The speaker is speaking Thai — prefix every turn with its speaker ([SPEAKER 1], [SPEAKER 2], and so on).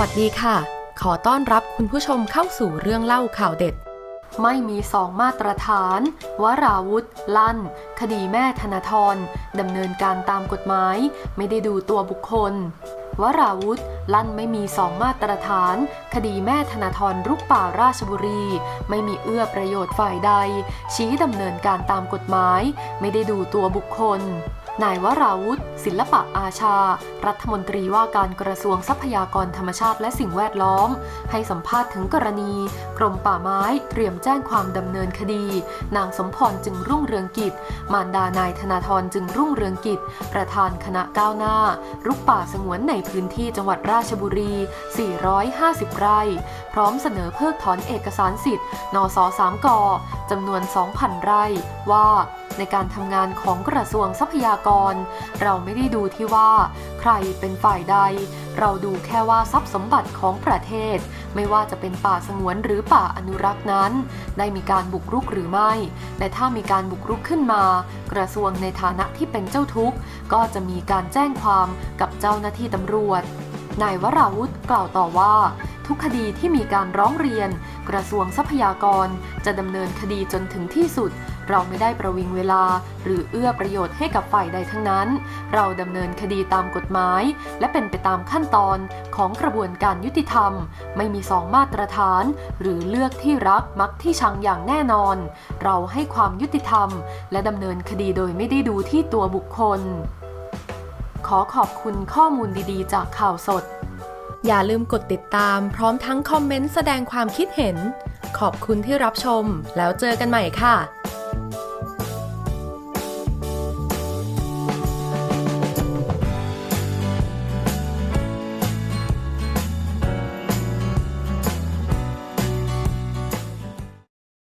[SPEAKER 1] วัสดีค่ะ ขอต้อนรับคุณผู้ชมเข้าสู่เรื่องเล่าข่าวเด็ด ไม่มีสองมาตรฐาน วราวุธ ลั่น คดีแม่ธนาธรดำเนินการตามกฎหมาย ไม่ได้ดูตัวบุคคล วราวุธ ลั่นไม่มีสองมาตรฐาน คดีแม่ธนาธรรุกป่าราชบุรี ไม่มีเอื้อประโยชน์ฝ่ายใด ชี้ดำเนินการตามกฎหมาย ไม่ได้ดูตัวบุคคล นายวราวุธ ศิลปะอาชา รัฐมนตรีว่าการกระทรวงทรัพยากรธรรมชาติและสิ่งแวดล้อม ให้สัมภาษณ์ถึงกรณี กรมป่าไม้เตรียมแจ้งความดำเนินคดี นางสมพรจึงรุ่งเรืองกิจ มารดานายธนาธรจึงรุ่งเรืองกิจ ประธานคณะก้าวหน้า รุกป่าสงวนในพื้นที่จังหวัดราชบุรี 450 ไร่ พร้อมเสนอเพิกถอนเอกสารสิทธิ์ นส3กจำนวน 2,000 ไร่ว่า ในการทำงานของกระทรวงทรัพยากร เราไม่ได้ดูที่ว่า ใครเป็นฝ่ายใด เราดูแค่ว่าทรัพย์สมบัติของประเทศ ไม่ว่าจะเป็นป่าสงวนหรือป่าอนุรักษ์นั้น ได้มีการบุกรุกหรือไม่ และถ้ามีการบุกรุกขึ้นมา กระทรวงในฐานะที่เป็นเจ้าทุกข์ ก็จะมีการแจ้งความกับเจ้าหน้าที่ตำรวจนายวราวุธกล่าวต่อว่า ทุกคดีที่มีการร้องเรียน กระทรวงทรัพยากรจะดำเนินคดีจนถึงที่สุด เราไม่ได้ประวิงเวลา หรือเอื้อประโยชน์ให้กับฝ่ายใดทั้งนั้น เราดำเนินคดีตามกฎหมาย และเป็นไปตามขั้นตอนของกระบวนการยุติธรรม ไม่มีสองมาตรฐาน หรือเลือกที่รักมักที่ชังอย่างแน่นอน เราให้ความยุติธรรม และดำเนินคดีโดยไม่ได้ดูที่ตัวบุคคล ขอขอบคุณข้อมูลดีๆ จากข่าวสด อย่าลืมกดติดตาม พร้อมทั้งคอมเมนต์แสดงความคิดเห็น ขอบคุณที่รับชม แล้วเจอกันใหม่ค่ะ